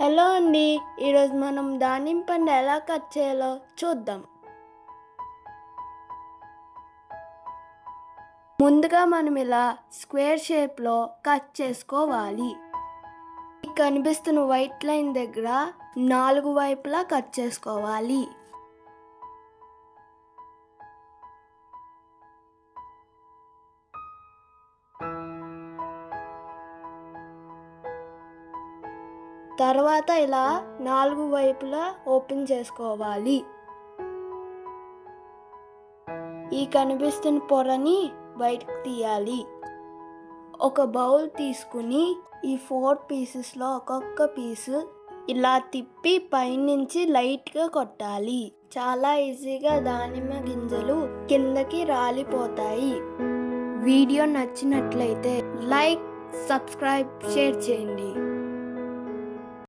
Hello అండి ఈరోజు మనం దానిమ్మ పండు ఎలా కట్ చేయాలో చూద్దాం. ముందుగా మనం ఇలా స్క్వేర్ షేప్లో కట్ చేసుకోవాలి. కనిపిస్తున్న వైట్ లైన్ దగ్గర నాలుగు వైపులా కట్ చేసుకోవాలి. తర్వాత ఇలా నాలుగు వైపులా ఓపెన్ చేసుకోవాలి. ఈ కనిపిస్తున్న పొరని బయటకు తీయాలి. ఒక బౌల్ తీసుకుని ఈ ఫోర్ పీసెస్లో ఒక్కొక్క పీసు ఇలా తిప్పి పైనుంచి లైట్గా కొట్టాలి. చాలా ఈజీగా దానిమ్మ గింజలు కిందకి రాలిపోతాయి. వీడియో నచ్చినట్లయితే లైక్ సబ్స్క్రైబ్ షేర్ చేయండి.